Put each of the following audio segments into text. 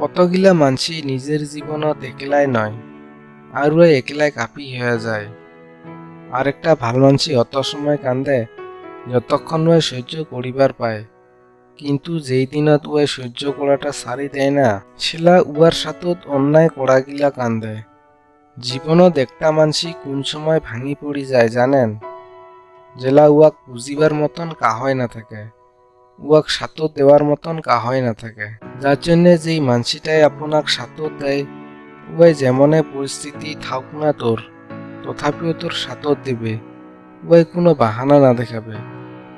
কতগিলা মানসি নিজের জীবনত একলাই নয় আৰু একলাই কাপি হয়ে যায়। আরেকটা ভালো মানসি অত সময় কান্দে, যতক্ষণ ওয়ে সহ্য করিবার পায়। কিন্তু যেই দিনত ওয়ে সহ্য করাটা সারি দেয় না সেলা উয়ার সাথত অন্যায় করাগিলা কান্দে। জীবনত একটা মানসি কোন সময় ভাঙি পড়ি যায় জানেন? জেলা উয়াক বুঝিবার মতন কাহয় না থাকে উয়াক সাতত দেওয়ার মতন কাহয় না থাকে যার জন্যে যেই মানসিটাই আপনাক সাতত দেয় উয়াই যেমনে পরিস্থিতি থাক না তোর তথাপিও তোর সাতত দিবে। উয়াই কোনো বাহানা না দেখাবে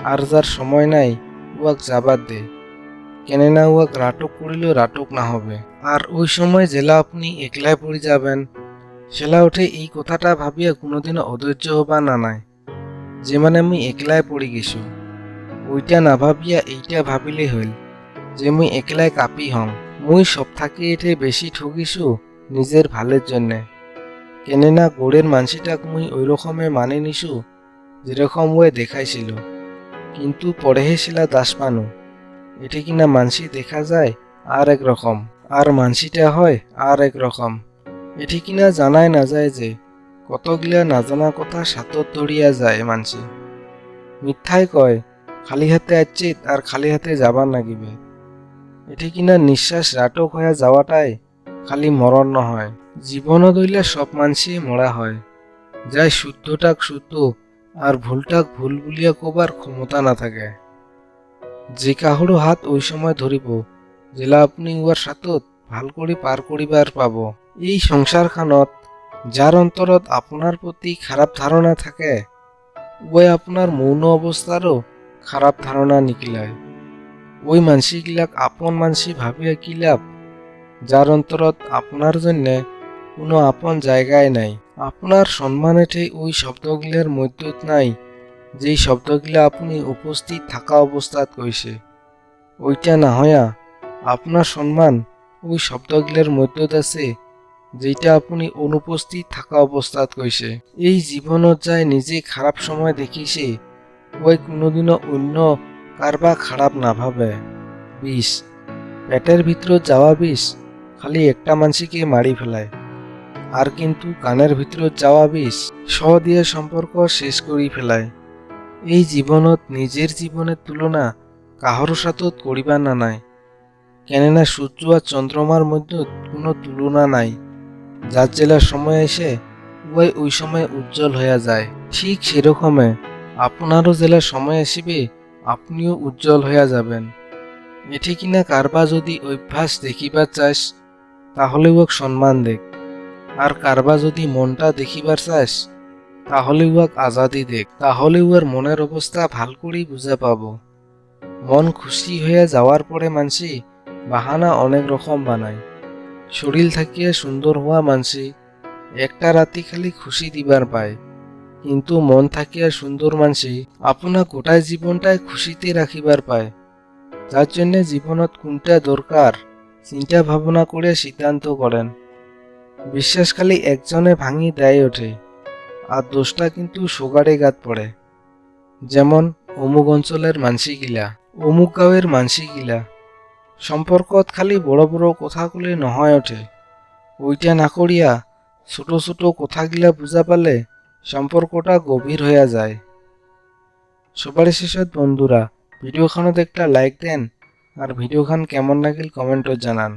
আর যার সময় নাই উয়াক যাবার দে। কেননা উয়াক রাটক করিলেও রাটক না হবে আর ওই সময় জেলা আপনি একলাই পড়ে যাবেন সেলা উঠে এই কথাটা ভাবিয়া কোনোদিনও অধৈর্য হবা না নাই যে মানে আমি একলাই পড়ে গেছো। ওইটা না ভাবিয়া এইটা ভাবিলেই হইল যে মুই একলাই কাপি হং মুই সব থাকি এঠে বেশি ঠকিছো নিজের ভালের জন্যে। কেননা গোড়ের মানসিটাক মুই ওই রকমে মানে নিছু যেরকম ওয়ে দেখাইছিল। কিন্তু পরেহে শিলা দাস পানু। এটি কিনা মানসি দেখা যায় আর এক রকম। আর মানসিটা হয় আর এক রকম। এটি কিনা জানাই না যায় যে কতগিলা নাজানা কথা সাতত ধরিয়া যায় মানসি। মিথ্যাই কয় খালি হাতে আচ্ছিত আর খালি হাতে যাবার নাগিবে। এটি কিনা নিঃশ্বাস রাটক হয়ে যাওয়াটাই খালি মরণ নহয়। জীবনত হইলে সব মানসি মরা হয়। যাই শুদ্ধটাক শুদ্ধ, আর ভুলটাক ভুল বলিয়া কবার ক্ষমতা না থাকে। যে কাহরো হাত ওই সময় ধরিব জেলা আপনি উয়ার সাথত ভালো করে পার করিবার পাব। এই সংসারখানত যার অন্তরত আপনার প্রতি খারাপ ধারণা থাকে উভয় আপনার মৌন অবস্থারও খারাপ ধারণা নিকিলায় ওই মানসিগিলাক আপন মানসি ভাবিয়া কি লাভ? যার অন্তরত আপনার জন্যে কোনো আপন জায়গায় নাই। আপনার সম্মান এঠে ওই শব্দগুলার মধ্যত নাই, যেই শব্দগুলা আপনি উপস্থিত থাকা অবস্থাত কইছে। ওইটা না হয়া আপনার সম্মান ওই শব্দগুলার মধ্যত আছে যেটা আপনি অনুপস্থিত থাকা অবস্থাত কইছে। এই জীবনত যায় নিজে খারাপ সময় দেখিছে ওই কোনোদিনও অন্য কারবা খারাপ না ভাবে। বিষ। পেটের ভিতরত যাওয়া বিষ, খালি একটা মানসিকে মারি ফেলায়। আর কিন্তু কানের ভিতরত যাওয়া বিষ স দিয়ে সম্পর্ক শেষ করি ফেলায়। এই জীবনত নিজের জীবনের তুলনা কাহর সাথত করিবা না নাই। কেননা সূর্য আর চন্দ্রমার মধ্যে কোনো তুলনা নাই। যার জেলার সময় এসে উভয় ওই সময় উজ্জ্বল হইয়া যায়। ঠিক সেরকমে আপনারও জেলার সময় আসিবে, আপনিও উজ্জ্বল হইয়া যাবেন। এটি কিনা কারবা যদি অভ্যাস দেখিবার চাস, তাহলে উহাক সম্মান দেখ। আর কারবা যদি মনটা দেখিবার চাস, তাহলে উহাক আজাদি দেখ। তাহলে উহার মনের অবস্থা ভালো করেই বুঝা পাব। মন খুশি হইয়া যাওয়ার পরে মানসি বাহানা অনেক রকম বানায়। শরীর থাকিয়া সুন্দর হওয়া মানসি, একটা রাতি খালি খুশি দিবার পায়। কিন্তু মন থাকিয়া সুন্দর মানসি আপনা গোটাই জীবনটাই খুশিতে রাখিবার পায়। যার জন্য জীবনত কোনটা দরকার চিন্তা ভাবনা করে সিদ্ধান্ত করেন বিশ্বাস খালি একজনে ভাঙি দেয় ওঠে আর দোষটা কিন্তু সোগাড়ে গাত পড়ে যেমন অমুক অঞ্চলের মানসিগিলা, অমুক গাঁয়ের মানসিগিলা। সম্পর্কত খালি বড় বড় কথাগুলি নহয় ওঠে ওইটা না করিয়া ছোট ছোট কথাগিলা বুঝা পালে সম্পর্কটা গভীর হইয়া যায়। সবার শেষত বন্ধুরা ভিডিওখানত একটা লাইক দেন, আর ভিডিওখান কেমন লাগিল কমেন্টও জানান।